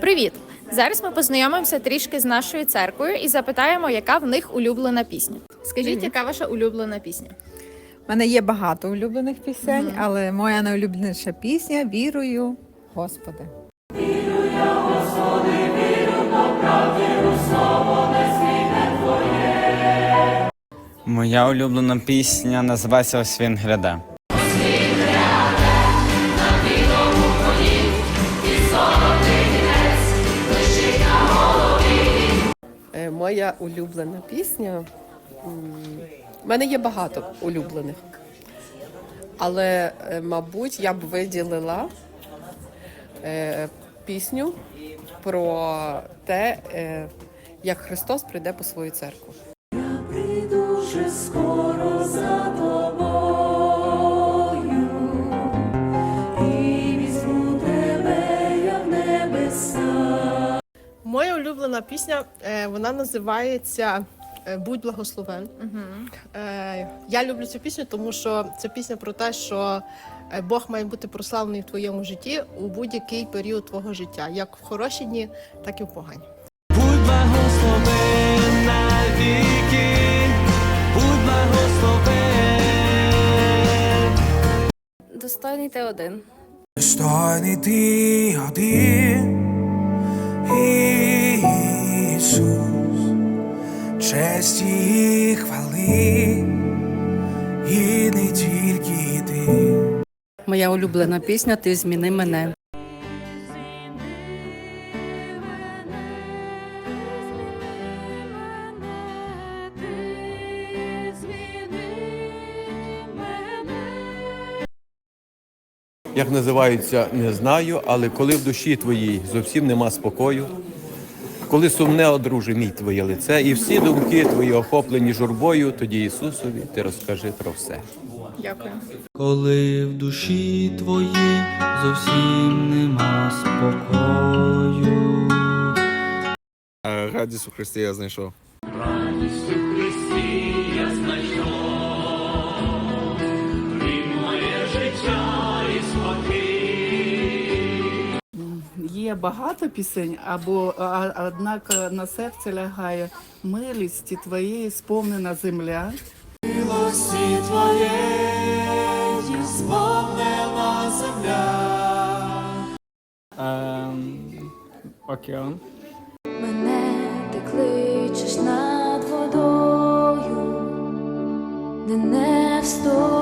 Привіт! Зараз ми познайомимося трішки з нашою церквою і запитаємо, яка в них улюблена пісня. Скажіть, яка ваша улюблена пісня? У мене є багато улюблених пісень, але моя найулюбленіша пісня Вірую, Господи. Моя улюблена пісня називається Ось він гряде. Моя улюблена пісня. У мене є багато улюблених. Але, е, мабуть, я б виділила е, пісню про те, е, як Христос прийде по свою церкву. Прийду вже скоро Моя улюблена пісня, е, вона називається е, Будь благословен. Е, Я люблю цю пісню, тому що це пісня про те, що Бог має бути прославлений в твоєму житті у будь-який період твого життя, як в хороші дні, так і в погані. Будь благословен навіки, будь благословен. Достойний ти один. Достойний ти один, Ісус, честі і хвали, і не тільки ти. Моя улюблена пісня Ти зміни мене. Як називаються, не знаю, але коли в душі твоїй зовсім нема спокою, коли сумне одруже мій твоє лице, і всі думки твої охоплені журбою, тоді Ісусові ти розкажи про все. Дякую. Коли в душі твоїй зовсім нема спокою. Радість у Христі я знайшов. Є багато пісень, або а, однак на серце лягає милості твоєї сповнена земля. Милості твоєї сповнена земля. Ем, океан. Мене ти кличеш над водою, де не встоїть моя